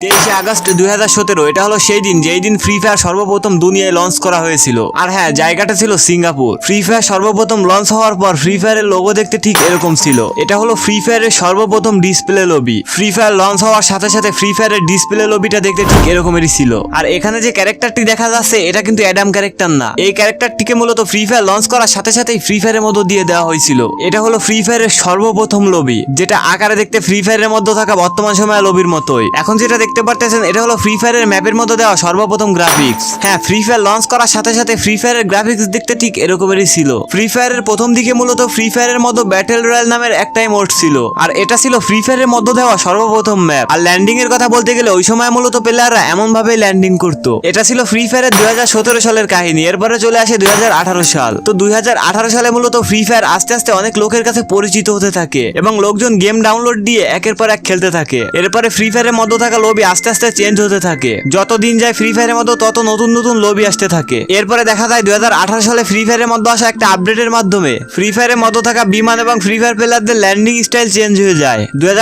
তেইশে আগস্ট দুই হাজার সতেরো এটা হলো সেই দিন যেই দিন ফ্রি ফায়ার সর্বপ্রথম দুনিয়ায় লঞ্চ করা হয়েছিল আর হ্যাঁ জায়গাটা ছিল সিঙ্গাপুর ফ্রি ফায়ার সর্বপ্রথম লঞ্চ হওয়ার পর ফ্রি ফায়ারের লোগো দেখতে ঠিক এরকম ছিল এটা হলো ফ্রি ফায়ারের সর্বপ্রথম display lobby Free Fire launch হওয়ার সাথে সাথে ফ্রি ফায়ারের ডিসপ্লে লবিটা দেখতে ঠিক এরকমেরই ছিল আর এখানে যে ক্যারেক্টারটি দেখা যাচ্ছে এটা কিন্তু অ্যাডাম ক্যারেক্টার না এই ক্যারেক্টারটিকে মূলত ফ্রি ফায়ার লঞ্চ করার সাথে সাথেই ফ্রি ফায়ারের মধ্যে দিয়ে দেওয়া হয়েছিল এটা হলো ফ্রি ফায়ারের সর্বপ্রথম লবি যেটা আকারে দেখতে ফ্রি ফায়ারের মধ্যে থাকা বর্তমান সময় লবির মতোই এখন যেটা দেখতে পারতেছেন, এটা হলো ফ্রি ফায়ারের ম্যাপের মধ্যে দেওয়া সর্বপ্রথম গ্রাফিক্স হ্যাঁ ফ্রি ফায়ার লঞ্চ করার সাথে সাথে ফ্রি ফায়ারের গ্রাফিক্স দেখতে ঠিক এরকমেরই ছিল। ফ্রি ফায়ারের প্রথম দিকে মূলত ফ্রি ফায়ারের মতো ব্যাটেল রয়্যাল নামের একটাই মোড ছিল। আর এটা ছিল ফ্রি ফায়ারের মধ্যে দেওয়া সর্বপ্রথম ম্যাপ আর ল্যান্ডিং এর কথা বলতে গেলে ওই সময় মূলত প্লেয়াররা এমন ভাবে ল্যান্ডিং করতো। এটা ছিল ফ্রি ফায়ারের দুই হাজার সতেরো সালের কাহিনী, এরপরে চলে আসে দুই হাজার আঠারো সাল। তো দুই হাজার আঠারো সালে মূলত ফ্রি ফায়ার আস্তে আস্তে অনেক লোকের কাছে পরিচিত হতে থাকে এবং লোকজন গেম ডাউনলোড দিয়ে একের পর এক খেলতে থাকে। এরপরে ফ্রি ফায়ারের মধ্যে থাকা লবি আস্তে আস্তে চেঞ্জ হতে থাকে। যত দিন যায় ফ্রি ফায়ারের মধ্যে, তত নতুন নতুন লবি আসতে থাকে। এরপরে দেখা যায় দুই হাজার আঠারো সালে ফ্রি ফায়ারের মধ্যে আসা একটা আপডেটের মাধ্যমে। ফ্রি ফায়ারের মধ্যে থাকা বিমান এবং ফ্রি ফায়ার প্লেয়ারদের ল্যান্ডিং স্টাইল চেঞ্জ হয়ে যায়। দুই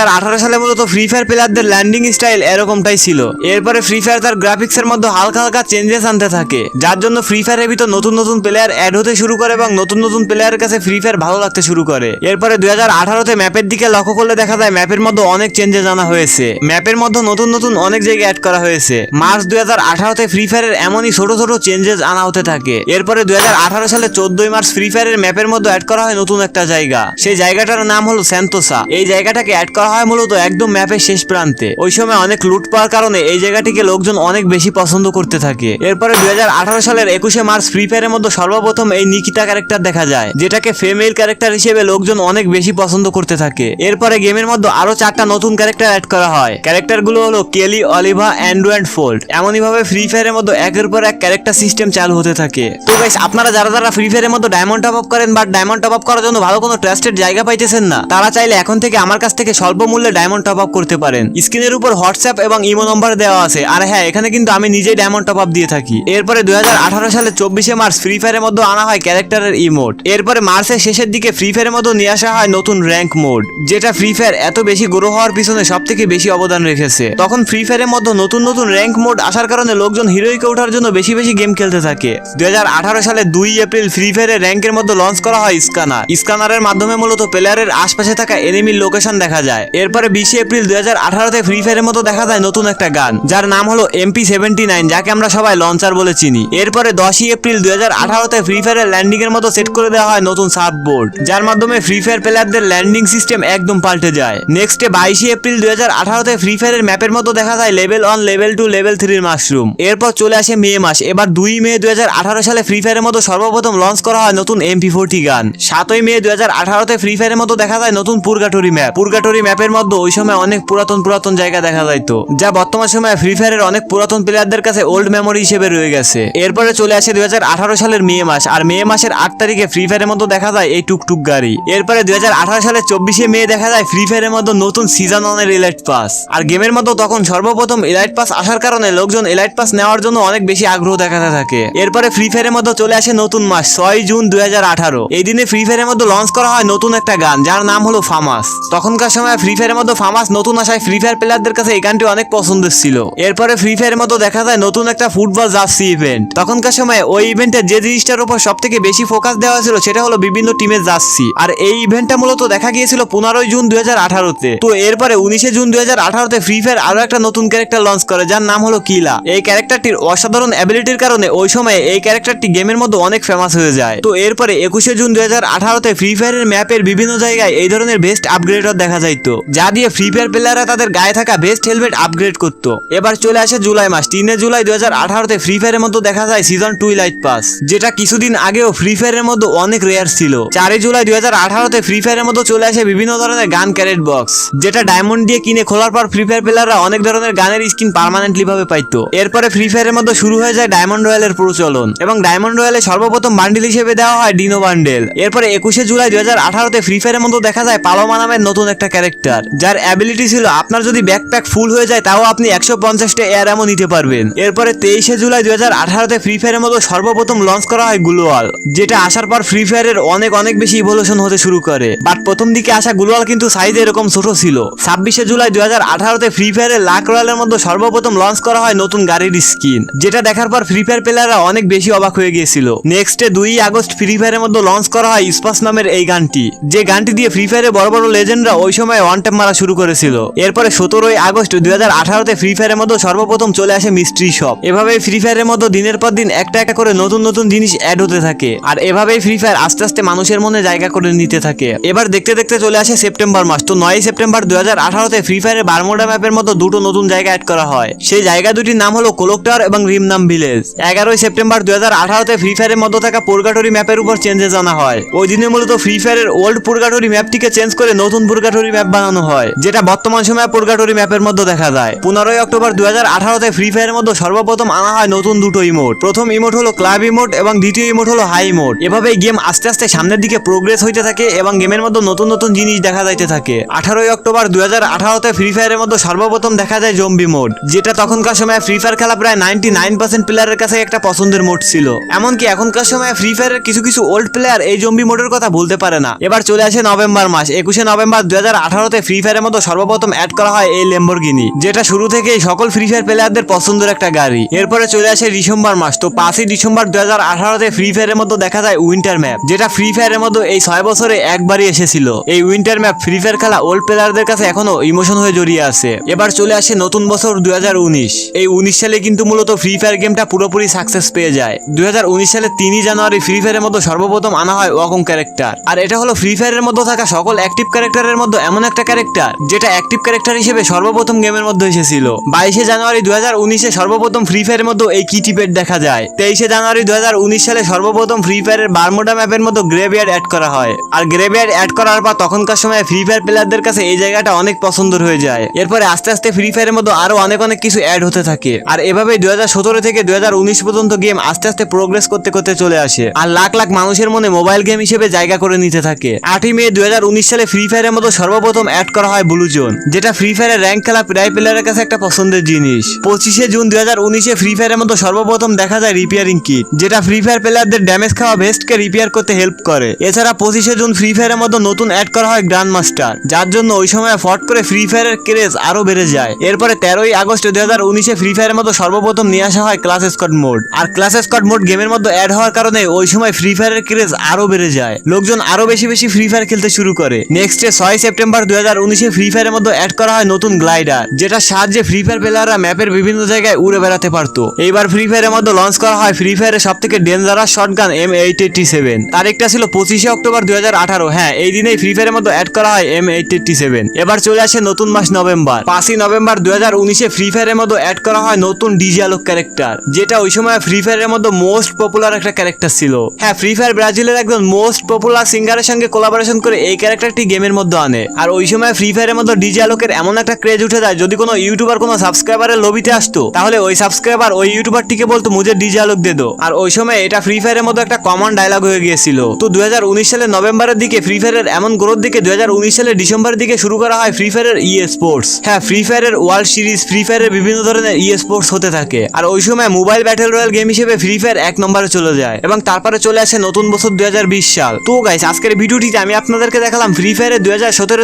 সালে মূলত ফ্রি ফায়ার প্লেয়ারদের ল্যান্ডিং স্টাইল এরকমটাই ছিল। এরপরে ফ্রি ফায়ার তার গ্রাফিক্স এর মধ্যে হালকা হালকা চেঞ্জেস আনতে থাকে। যার জন্য ফ্রি ফায়ারের ভিতর নতুন নতুন প্লেয়ার অ্যাড হতে শুরু করে এবং নতুন নতুন প্লেয়ারের কাছে ফ্রি ফায়ার ভালো লাগতে শুরু করে। এরপরে দুই হাজার আঠারোতে ম্যাপের দিকে লক্ষ্য করলে দেখা যায় ম্যাপের মধ্যে অনেক চেঞ্জেস আনা হয়েছে। ম্যাপের মধ্যে নতুন নতুন অনেক জায়গায় অ্যাড করা হয়েছে। মার্চ দুই হাজার আঠারোতে ফ্রি ফায়ারের এমনই ছোট ছোট চেঞ্জেস আনা হতে থাকে। এরপরে দুই হাজার আঠারো সালে চোদ্দই মার্চ ফ্রি ফায়ারের ম্যাপের মধ্যে অ্যাড করা হয় নতুন একটা জায়গা। সেই জায়গাটার নাম হলো স্যান্তোসা এই জায়গাটাকে অ্যাড করা হয় মূলত একদম ম্যাপের শেষ প্রান্তে। ওই সময় অনেক লুট পাওয়ার কারণে এই জায়গাটিকে লোকজন অনেক বেশি পছন্দ করতে থাকে। এরপরে দুই হাজার আঠারো সালের একুশে মার্চ ফ্রি ফায়ারের মধ্যে সর্বপ্রথম এই নিকিতা ক্যারেক্টার দেখা যায়, যেটাকে ফেমেল ক্যারেক্টার হিসেবে লোকজন অনেক বেশি পছন্দ করতে থাকে। এরপরে গেমের মধ্যে আরও চারটা নতুন ক্যারেক্টার অ্যাড করা হয়। ক্যারেক্টারগুলো হলো Kelly, Olivia, Andrew and Ford. এমনই ভাবে ফ্রি ফায়ারের মধ্যে একের পর এক ক্যারেক্টার সিস্টেম চালু হতে থাকে। তো গাইস আপনারা যারা যারা ফ্রি ফায়ারের মধ্যে ডায়মন্ড টপ আপ করেন বা ডায়মন্ড টপ আপ করার জন্য ভালো কোনো ট্রাস্টেড জায়গা পাইতেছেন না, তারা চাইলে এখন থেকে আমার কাছ থেকে স্বল্প মূল্যে ডায়মন্ড টপ আপ করতে পারেন। স্ক্রিনের উপর হোয়াটসঅ্যাপ এবং ইমো নম্বর দেওয়া আছে। আর হ্যাঁ এখানে কিন্তু আমি নিজেই ডায়মন্ড টপ আপ দিয়ে থাকি। এরপরে দুই হাজার আঠারো সালে চব্বিশে মার্চ ফ্রি ফায়ারের মধ্যে আনা হয় ক্যারেক্টারের ইমোট এরপরে মার্চের শেষের দিকে ফ্রি ফায়ারের মধ্যে নিয়ে আসা হয় নতুন র্যাঙ্ক মোড যেটা ফ্রি ফায়ার এত বেশি গ্রো হওয়ার পিছনে সব থেকে বেশি অবদান রেখেছে। তখন ফ্রি ফায়ারের মধ্যে নতুন নতুন র্যাঙ্ক মোড আসার কারণে লোকজন হিরোইকে ওঠার জন্য বেশি বেশি গেম খেলতে থাকে। দুই হাজার আঠারো সালে দুই এপ্রিল ফ্রি ফায়ারের র্যাঙ্কের মধ্যে লঞ্চ করা হয় স্কানার স্কানারের মাধ্যমে মূলত প্লেয়ারের আশপাশে থাকা এনিমির লোকেশন দেখা যায়। এরপরে বিশে এপ্রিল দুই হাজার আঠারোতে ফ্রি ফায়ারের মতো দেখা যায় নতুন একটা গান, যার নাম হলো এমপি সেভেন্টি নাইন যাকে আমরা সবাই লঞ্চার বলে চিনি। এরপরে দশই এপ্রিল দুই হাজার আঠারোতে ফ্রি ফায়ারের ল্যান্ডিং এর মতো সেট করে দেওয়া হয় নতুন সাব বোর্ড যার মাধ্যমে ফ্রি ফায়ার প্লেয়ারদের ল্যান্ডিং সিস্টেম একদম পাল্টে যায়। নেক্সটে বাইশে এপ্রিল দুই হাজার আঠারোতে ফ্রি ফায়ারের ম্যাপের মতো দেখা যায় level one level two level থ্রির মাশরুম এরপর চলে আসে মে মাস। এবার দুই মে আঠারো সালে ফ্রি ফায়ারের মতো সর্বপ্রথম লঞ্চ করা হয় নতুন এমপি ফোরটি গান। সাতই মে হাজার আঠারোতে ফ্রি ফায়ারের মতো দেখা যায় নতুন পুরগাটরি ম্যাপ পুরগাটরি ম্যাপের মধ্যে ওই সময় অনেক পুরাতন পুরাতন জায়গা দেখা যাইতো, যা বর্তমান সময়ে ফ্রি ফায়ারের অনেক পুরাতন প্লেয়ারদের কাছে ওল্ড মেমোরি হিসেবে রয়ে গেছে। এরপরে চলে আসে দুই হাজার আঠারো সালের মে মাস। আর মে মাসের আট তারিখে ফ্রি ফায়ারের মতো দেখা যায় এই টুকটুক গাড়ি। এরপরে দুই হাজার আঠারো সালের চব্বিশে মে দেখা যায় ফ্রি ফায়ারের মতো নতুন সিজন ওয়ানের এলাইট পাস আর গেমের মতো তখন সর্বপ্রথম এলাইট পাস আসার কারণে লোকজন এলাইট পাস নেওয়ার জন্য অনেক বেশি আগ্রহ দেখাতে থাকে। এরপরে ফ্রি ফায়ারের মধ্যে চলে আসে নতুন মাস, ছয় জুন দুই হাজার আঠারো। এই দিনে ফ্রি ফায়ারের মধ্যে লঞ্চ করা হয় নতুন একটা গান, যার নাম হলো ফামাস তখনকার সময় ফ্রি ফায়ারের মধ্যে ফামাস নতুন আসায় ফ্রি ফায়ার প্লেয়ারদের কাছে এই গানটি অনেক পছন্দের ছিল। এরপরে ফ্রি ফায়ারের মতো দেখা যায় নতুন একটা ফুটবল জার্সি ইভেন্ট তখনকার সময় ওই ইভেন্টে যে জিনিসটার উপর সব থেকে বেশি ফোকাস দেওয়া ছিল সেটা হলো বিভিন্ন টিমের জার্সি আর এই ইভেন্টটা মূলত দেখা গিয়েছিল পনেরোই জুন দুই আঠারোতে। তো এরপরে উনিশে জুন দুই হাজার আঠারোতে ফ্রি ফায়ার আরও একটা নতুন ক্যারেক্টার লঞ্চ করে, যার নাম হলো কিলা। এই ক্যারেক্টারটির অসাধারণ অ্যাবিলিটির কারণে ওই সময় এই ক্যারেক্টারটি গেমের মধ্যে অনেক ফেমাস হয়ে যায়। তো এরপরে একুশে জুন দুই আঠারোতে ফ্রি ফায়ারের ম্যাপের বিভিন্ন জায়গায় এই ধরনের বেস্ট আপগ্রেডর দেখা যাইতো, যা দিয়ে ফ্রি ফায়ার প্লেয়াররা তাদের গায়ে থাকা বেস্ট হেলমেট আপগ্রেড করতো। এবার চলে আসে জুলাই মাস, তিনে জুলাই দুই হাজার আঠারোতে ফ্রি ফায়ারের মধ্যে দেখা যায় সিজন টু লাইট পাস যেটা কিছুদিন আগেও ফ্রি ফায়ারের মধ্যে অনেক রেয়ার ছিল। চারই জুলাই দুই হাজার আঠারোতে ফ্রি ফায়ারের মধ্যে চলে আসে বিভিন্ন ধরনের গান ক্যারেট বক্স যেটা ডায়মন্ড দিয়ে কিনে খোলার পর ফ্রি ফায়ার প্লেয়াররা অনেক ধরনের গানের স্কিন পার্মানেন্টলি ভাবে পাইতো। এরপরে ফ্রি ফায়ারের মধ্যে শুরু হয়ে যায় ডায়মন্ড রয়্যালের প্রচলন এবং ডায়মন্ড রয়্যালে সর্বপ্রথম বান্ডিল হিসেবে দেওয়া হয় ডিনো বান্ডেল এরপরে একুশে জুলাই দুই হাজার আঠারোতে ফ্রি ফায়ারের মধ্যে দেখা যায় পালোমা নামের নতুন একটা ক্যারেক্টার যার অ্যাবিলিটি ছিল আপনার যদি ব্যাকপ্যাক ফুল হয়ে যায় তাও আপনি একশো পঞ্চাশটা এয়ার এমন নিতে পারবেন। এরপরে তেইশে জুলাই দুই হাজার আঠারোতে ফ্রি ফায়ারের মতো সর্বপ্রথম লঞ্চ করা হয় গ্লোয়াল যেটা আসার পর ফ্রি ফায়ারের অনেক অনেক বেশি ইভলিউশন হতে শুরু করে। বাট প্রথম দিকে আসা গ্লোয়াল কিন্তু সাইজ এরকম ছোট ছিল। ছাব্বিশে জুলাই দুই হাজার আঠারোতে ফ্রি ফায়ারের লাক রয়্যালের মধ্যে সর্বপ্রথম লঞ্চ করা হয় নতুন গাড়ির স্কিন যেটা দেখার পর ফ্রি ফায়ার প্লেয়াররা অনেক বেশি অবাক হয়ে গিয়েছিল। নেক্সট দুই আগস্ট ফ্রি ফায়ারের মধ্যে লঞ্চ করা হয় স্পাস নামের এই গানটি, যে গানটি দিয়ে ফ্রি ফায়ারে বড় বড় লেজেন্ডরা ওই সময় ওয়ান টাইম মারা শুরু করেছিল। এরপরে সতেরোই আগস্ট দুই হাজার আঠারোতে ফ্রি ফায়ারের মধ্যে সর্বপ্রথম চলে আসে মিস্ট্রি শপ এভাবেই ফ্রি ফায়ারের মধ্যে দিনের পর দিন একটা একটা করে নতুন নতুন জিনিস অ্যাড হতে থাকে। আর এভাবেই ফ্রি ফায়ার আস্তে আস্তে মানুষের মনে জায়গা করে নিতে থাকে। এবার দেখতে দেখতে চলে আসে সেপ্টেম্বর মাস, তো নয় সেপ্টেম্বর দুই হাজার আঠারোতে ফ্রি ফায়ারের বারমোডা ম্যাপের মতো দুটো নতুন জায়গা অ্যাড করা হয়। সেই জায়গা দুটির নাম হলো কোলোকটার এবং রিমনাম ভিলেজ। এগারোই সেপ্টেম্বর দুই হাজার আঠারোতে ফ্রি ফায়ারের মধ্যে থাকা পুরগাটরি ম্যাপের উপর চেঞ্জেস আনা হয়। ওই দিনে মূলত ফ্রি ফায়ারের ওল্ড পুরগাটরি ম্যাপটিকে চেঞ্জ করে নতুন পুরগাটরি ম্যাপ বানানো হয়, যেটা বর্তমান সময়ে পুরগাটরি ম্যাপের মধ্যে দেখা যায়। পনেরোই অক্টোবর দুই হাজার আঠারোতে ফ্রি ফায়ারের মধ্যে সর্বপ্রথম আনা হয় নতুন দুটো ইমোট প্রথম ইমোট হলো ক্লাব ইমোট এবং দ্বিতীয় ইমোট হলো হাই ইমোট এভাবে গেম আস্তে আস্তে সামনের দিকে প্রোগ্রেস হইতে থাকে এবং গেমের মধ্যে নতুন নতুন জিনিস দেখা যাইতে থাকে। আঠারোই অক্টোবর দুই হাজার আঠারোতে ফ্রি ফায়ারের মধ্যে সর্বপ্রথম দেখা যায় জম্বি মোড যেটা তখনকার সময় ফ্রি ফায়ার খেলা প্রায় নাইনটি নাইন পার্সেন্ট প্লেয়ারের কাছে একটা পছন্দের মোড ছিল। এমনকি এখনকার সময় ফ্রি ফায়ারের কিছু কিছু ওল্ড প্লেয়ার এই জম্বি মোডের কথা বলতে পারে না। এবার চলে আসে নভেম্বর মাস, একুশে নভেম্বর দুই হাজার আঠারোতে ফ্রি ফায়ারের মতো সর্বপ্রথম অ্যাড করা হয় এই লেম্বরগিনি যেটা শুরু থেকেই সকল ফ্রি ফায়ার প্লেয়ারদের পছন্দের একটা গাড়ি। এরপরে চলে আসে ডিসেম্বর মাস, তো পাঁচই ডিসেম্বর দুই হাজার আঠারোতে ফ্রি ফায়ারের মধ্যে দেখা যায় উইন্টার ম্যাপ যেটা ফ্রি ফায়ারের মধ্যে এই ছয় বছরে একবারই এসেছিল। এই উইন্টার ম্যাপ ফ্রি ফায়ার খেলা ওল্ড প্লেয়ারদের কাছে এখনও ইমোশন হয়ে জড়িয়ে আছে। এবার চলে আসে নতুন বছর দুই হাজার উনিশ। এই উনিশ সালে কিন্তু মূলত ফ্রি ফায়ার গেমটা পুরোপুরি সাকসেস পেয়ে যায়। দুই সালে তিনই জানুয়ারি ফ্রি ফায়ারের মধ্যে সর্বপ্রথম আনা হয় ওয়াকং ক্যারেক্টার আর এটা হলো ফ্রি ফায়ারের মধ্যে থাকা সকল অ্যাক্টিভ ক্যারেক্টারের মধ্যে এমন একটা ক্যারেক্টার যেটা অ্যাক্টিভ ক্যারেক্টার হিসেবে সর্বপ্রথম গেমের মধ্যে এসেছিল। বাইশে জানুয়ারি দু হাজার উনিশে সর্বপ্রথম ফ্রি ফায়ারের মধ্যে এই কিটি পেড দেখা যায়। তেইশে জানুয়ারি দু হাজার উনিশ সালে সর্বপ্রথম ফ্রি ফায়ারের বারমোডা ম্যাপের মতো গ্রেভিয়ার অ্যাড করা হয়। আর গ্রেভিয়ার অ্যাড করার পর তখনকার সময় ফ্রি ফায়ার প্লেয়ারদের কাছে এই জায়গাটা অনেক পছন্দের হয়ে যায়। এরপরে আস্তে আস্তে ফ্রি ফায়ারের মধ্যে আরও অনেক অনেক কিছু অ্যাড হতে থাকে। আর এভাবে দুই হাজার সতেরো থেকে দুই হাজার উনিশ পর্যন্ত গেম আস্তে আস্তে প্রোগ্রেস করতে করতে চলে আসে। আর লাখ লাখ মানুষের মনে মোবাইল গেম হিসেবে জায়গা করে নিতে থাকে। আটই মে দুই হাজার উনিশ সালে ফ্রি ফায়ারের মতো সর্বপ্রথম অ্যাড করা হয় ব্লু জোন যেটা ফ্রি ফায়ারের র্যাঙ্ক খেলা প্রায় প্লেয়ারের কাছে একটা পছন্দের জিনিস। পঁচিশে জুন দুই হাজার উনিশে ফ্রি ফায়ারের মতো সর্বপ্রথম দেখা যায় রিপেয়ারিং কিট যেটা ফ্রি ফায়ার প্লেয়ারদের ড্যামেজ খাওয়া ভেস্টকে রিপেয়ার করতে হেল্প করে। এছাড়া পঁচিশে জুন ফ্রি ফায়ারের মতো নতুন অ্যাড করা হয় গ্র্যান্ড মাস্টার যার জন্য ওই সময় ফট করে ফ্রি ফায়ারের ক্রেজ আরও বেড়ে যায়। এরপরে তেরোই আগস্ট দুই হাজার উনিশে ফ্রি ফায়ারের মতো সর্বপ্রথম নিয়ে আসা হয় ক্লাস স্কট মোড আর ক্লাস স্কট মোড গেমের মধ্যে অ্যাড হওয়ার কারণে ওই সময় ফ্রি ফায়ারের ক্রেজ আরও বেড়ে যায়। লোকজন আরও বেশি বেশি ফ্রি ফায়ার খেলতে শুরু করে। নেক্সট ছয় সেপ্টেম্বর দুই হাজার উনিশে ফ্রি ফায়ারের মধ্যে অ্যাড করা হয় নতুন গ্লাইডার যেটা সাহায্যে ফ্রি ফায়ার প্লেয়াররা ম্যাপের বিভিন্ন জায়গায় উড়ে বেড়াতে পারতো। এইবার ফ্রি ফায়ারের মধ্যে লঞ্চ করা হয় ফ্রি ফায়ারের সব থেকে dangerous shotgun M eight eighty seven তারিখটা ছিল পঁচিশে অক্টোবর দুই হাজার আঠারো। হ্যাঁ এই দিনেই ফ্রি ফায়ারের মধ্যে অ্যাড করা হয় এম এইট এইটটি সেভেন এবার চলে আসে নতুন মাস নভেম্বর পাঁচই নভেম্বর দুই হাজার উনিশে ফ্রি ফায়ারের মধ্যে অ্যাড করা হয় নতুন ডিজে আলোক ক্যারেক্টার যেটা ওই সময় ফ্রি ফায়ারের মধ্যে মোস্ট পপুলার একটা ক্যারেক্টার ছিল। হ্যাঁ ফ্রি ফায়ার ব্রাজিলের একজন মোস্ট পপুলার সিঙ্গারের সঙ্গে কোলাবোরেশন করে এই ক্যারেক্টারটি গেমের মধ্যে আনে। আর ওই সময় ফ্রি ফায়ারের মধ্যে ডিজে আলোকের এমন একটা ক্রেজ উঠে যায়, যদি কোনো ইউটিউবার কোনো সাবস্ক্রাইবারের লবিতে আসতো, তাহলে ওই সাবস্ক্রাইবার ওই ইউটিউবারটিকে বলতো, মুঝে ডিজে আলোক দে দো। আর ওই সময় এটা ফ্রি ফায়ারের মধ্যে একটা কমন ডায়লগ হয়ে গিয়েছিল। তো দুই সালের নভেম্বরের দিকে ফ্রি ফায়ারের এমন গ্রোথ দিকে দুই সালের ডিসেম্বরের দিকে শুরু করা হয় ফ্রি ফায়ারের ই স্পোর্টস হ্যাঁ ফ্রি ফায়ারের ওয়ার্ল্ড সিরিজ ফ্রি ফায়ারের বিভিন্ন ধরনের ই স্পোর্টস হতে থাকে। আর ওই সময় মোবাইল ব্যাটেল রয়্যাল গেম হিসেবে ফ্রি ফায়ার এক নম্বরে চলে যায়। এবং তারপরে চলে আসে নতুন বছর দুই সাল। তো গাইস আজকের ভিডিওটিতে আমি আপনাদেরকে দেখালাম ফ্রি ফায়ারের দুই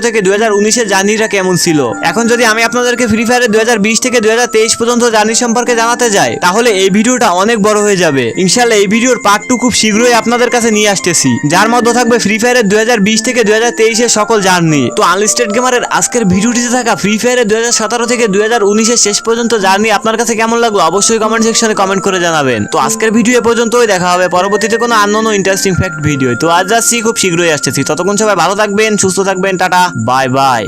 থেকে দুই হাজার উনিশের জার্নিটা কেমন ছিল। এখন যদি আমি আপনাদেরকে ফ্রি ফায়ারের দুই থেকে দু হাজার তেইশ পর্যন্ত জার্নি সম্পর্কে জানাতে যাই, তাহলে এই ভিডিওটা অনেক বড় হয়ে যাবে। ইনশাল্লাহ এই ভিডিওর পার্ট টু খুব শীঘ্রই আপনাদের কাছে নিয়ে আসতেছি। যার মধ্যে থাকবে ফ্রি ফায়ারের দুই হাজার বিশ থেকে দুই হাজার সকল জার্নি তো আনলিস্টেড গেমারের আজকের ভিডিওটিতে থাকা ফ্রি ফায়ারের দুই থেকে দুই হাজার উনিশের শেষ পর্যন্ত জার্নি আপনার কাছে কেমন লাগল অবশ্যই কমেন্ট সেকশনে কমেন্ট করে জানাবেন। তো আজকের ভিডিও এ পর্যন্তই, দেখা হবে পরবর্তীতে কোনো আনন্দ ইন্টারেস্টিং ফ্যাক্ট ভিডিও তো আজ আসছি, খুব শীঘ্রই আসতেছি। ততক্ষণ সবাই ভালো থাকবেন, সুস্থ থাকবেন, টাটা বাই বাই